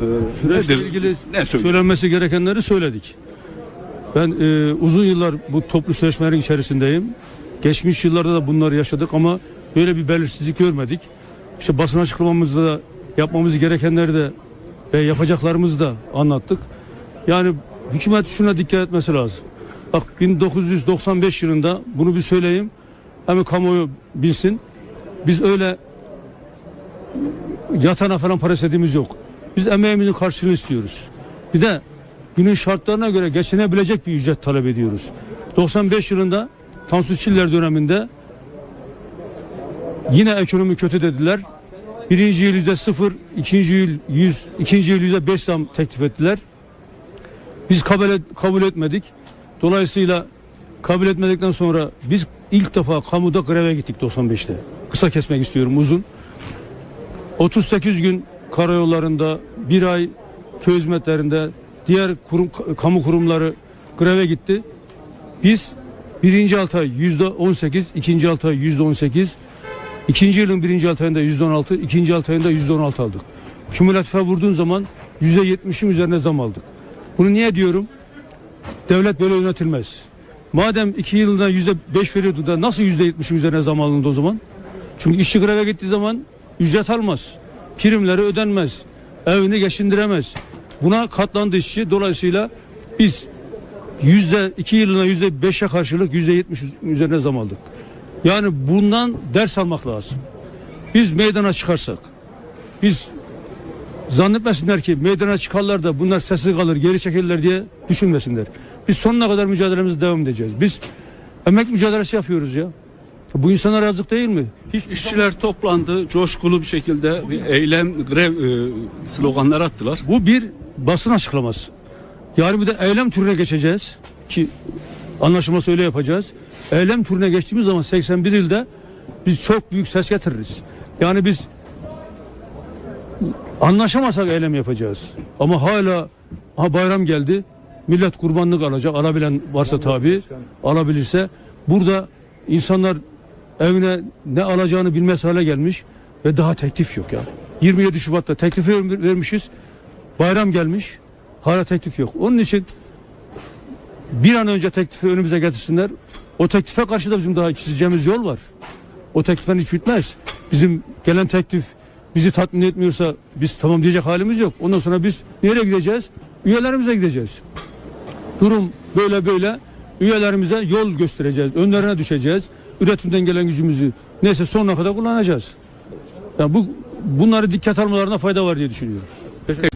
Ee, Süreçle nedir? ilgili ne söylenmesi gerekenleri söyledik. Ben e, uzun yıllar bu toplu sözleşmelerin içerisindeyim. Geçmiş yıllarda da bunları yaşadık ama böyle bir belirsizlik görmedik. İşte basın açıklamamızda da yapmamız gerekenleri de ve yapacaklarımızı da anlattık. Yani hükümet şuna dikkat etmesi lazım. Bak 1995 yılında bunu bir söyleyeyim. Hem kamuoyu bilsin. Biz öyle yatana falan para istediğimiz yok. Biz emeğimizin karşılığını istiyoruz. Bir de günün şartlarına göre geçinebilecek bir ücret talep ediyoruz. 95 yılında Tansu Çiller döneminde yine ekonomi kötü dediler. Birinci yıl yüzde sıfır, ikinci yıl yüz, ikinci yıl yüzde beş zam teklif ettiler. Biz kabul, et- kabul etmedik. Dolayısıyla kabul etmedikten sonra biz ilk defa kamuda greve gittik 95'te. Kısa kesmek istiyorum uzun. 38 gün karayollarında, bir ay köy hizmetlerinde, diğer kurum, kamu kurumları greve gitti. Biz birinci altı ay yüzde 18, ikinci altı ay yüzde 18, ikinci yılın birinci altı ayında yüzde 16, ikinci altı ayında yüzde 16 aldık. Kümülatife vurduğun zaman yüzde 70'in üzerine zam aldık. Bunu niye diyorum? Devlet böyle yönetilmez. Madem iki yılda yüzde beş veriyordu da nasıl yüzde 70'in üzerine zam alındı o zaman? Çünkü işçi greve gittiği zaman ücret almaz. Primleri ödenmez. Evini geçindiremez. Buna katlandı işçi. Dolayısıyla biz yüzde iki yılına yüzde beşe karşılık yüzde yetmiş üzerine zam aldık. Yani bundan ders almak lazım. Biz meydana çıkarsak, biz zannetmesinler ki meydana çıkarlar da bunlar sessiz kalır, geri çekilirler diye düşünmesinler. Biz sonuna kadar mücadelemize devam edeceğiz. Biz emek mücadelesi yapıyoruz ya. Bu insanlar yazık değil mi? Hiç İşçiler toplandı, coşkulu bir şekilde bir eylem, grev e, sloganları attılar. Bu bir basın açıklaması. Yani bir de eylem türüne geçeceğiz ki anlaşılması öyle yapacağız. Eylem türüne geçtiğimiz zaman 81 ilde biz çok büyük ses getiririz. Yani biz anlaşamasak eylem yapacağız. Ama hala ha bayram geldi. Millet kurbanlık alacak. Alabilen varsa tabi alabilirse. Burada insanlar evine ne alacağını bilmez hale gelmiş ve daha teklif yok ya. 27 Şubat'ta teklifi ver- vermişiz. Bayram gelmiş. Hala teklif yok. Onun için bir an önce teklifi önümüze getirsinler. O teklife karşı da bizim daha çizeceğimiz yol var. O tekliften hiç bitmez. Bizim gelen teklif bizi tatmin etmiyorsa biz tamam diyecek halimiz yok. Ondan sonra biz nereye gideceğiz? Üyelerimize gideceğiz. Durum böyle böyle. Üyelerimize yol göstereceğiz. Önlerine düşeceğiz. Üretimden gelen gücümüzü neyse sonuna kadar kullanacağız. Yani bu bunları dikkat almalarına fayda var diye düşünüyorum.